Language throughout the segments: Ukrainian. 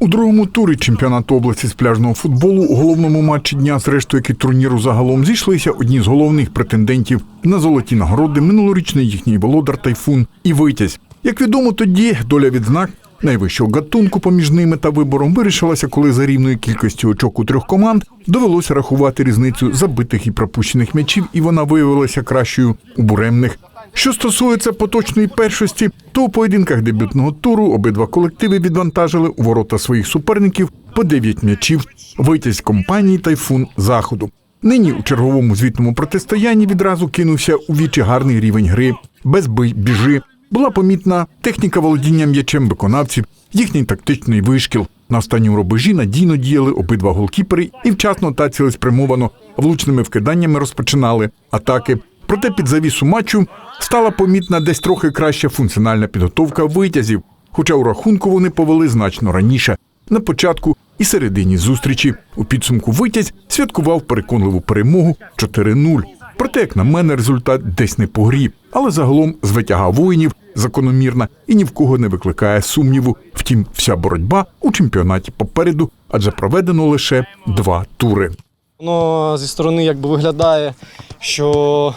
У другому турі чемпіонату області з пляжного футболу у головному матчі дня, зрештою, як і турніру загалом зійшлися одні з головних претендентів на золоті нагороди минулорічний їхній володар Тайфун і Витязь. Як відомо, тоді доля відзнак найвищого гатунку поміж ними та вибором вирішилася, коли за рівною кількістю очок у трьох команд довелося рахувати різницю забитих і пропущених м'ячів, і вона виявилася кращою у буремних. Що стосується поточної першості, то у поєдинках дебютного туру обидва колективи відвантажили у ворота своїх суперників по 9 м'ячів витязь компанії Тайфун Заходу. Нині у черговому звітному протистоянні відразу кинувся у вічі гарний рівень гри. Без бий біжи. Була помітна техніка володіння м'ячем виконавців, їхній тактичний вишкіл. На останньому рубежі надійно діяли обидва голкіпери і вчасно та цілеспрямовано влучними вкиданнями розпочинали атаки. Проте під завісу матчу стала помітна десь трохи краща функціональна підготовка витязів, хоча у рахунку вони повели значно раніше. На початку і середині зустрічі у підсумку витязь святкував переконливу перемогу 4-0. Проте, як на мене, результат десь не по грі, але загалом звитяга воїнів закономірна і ні в кого не викликає сумніву. Втім, вся боротьба у чемпіонаті попереду, адже проведено лише два тури. Воно зі сторони якби виглядає, що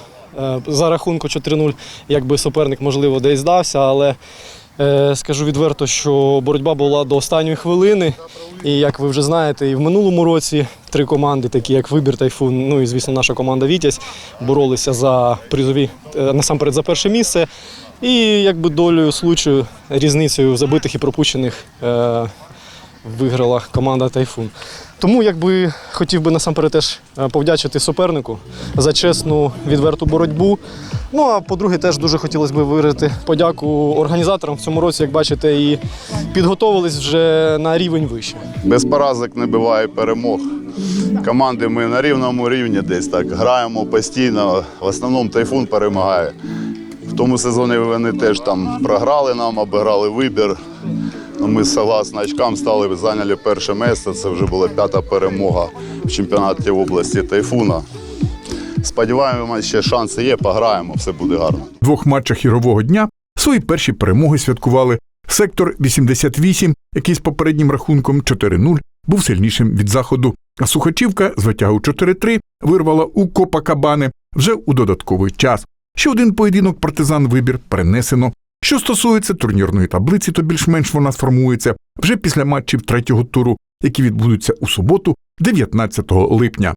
за рахунку 4-0 якби суперник можливо десь здався, але е, скажу відверто, що боротьба була до останньої хвилини. І як ви вже знаєте, і в минулому році три команди, такі як Вибір Тайфун, ну і звісно, наша команда Вітязь, боролися за призові е, насамперед за перше місце. І якби долею случаю, різницею забитих і пропущених. Виграла команда Тайфун. Тому якби хотів би насамперед теж е, повдячити супернику за чесну відверту боротьбу. Ну а по-друге, теж дуже хотілося б виразити подяку організаторам в цьому році, як бачите, і підготовились вже на рівень вище. Без поразок не буває перемог. Команди ми на рівному рівні десь так граємо постійно. В основному тайфун перемагає. В тому сезоні вони теж там програли нам, обіграли вибір. Ну, Ми согласно очкам стали, зайняли перше місце. Це вже була п'ята перемога в чемпіонаті області Тайфуна. Сподіваємося, ще шанси є, пограємо, все буде гарно. В двох матчах ігрового дня свої перші перемоги святкували. Сектор 88, який з попереднім рахунком 4-0 був сильнішим від заходу. А Сухачівка з витягу 4-3 вирвала у Копакабани вже у додатковий час. Ще один поєдинок партизан вибір перенесено. Що стосується турнірної таблиці, то більш-менш вона сформується вже після матчів третього туру, які відбудуться у суботу, 19 липня.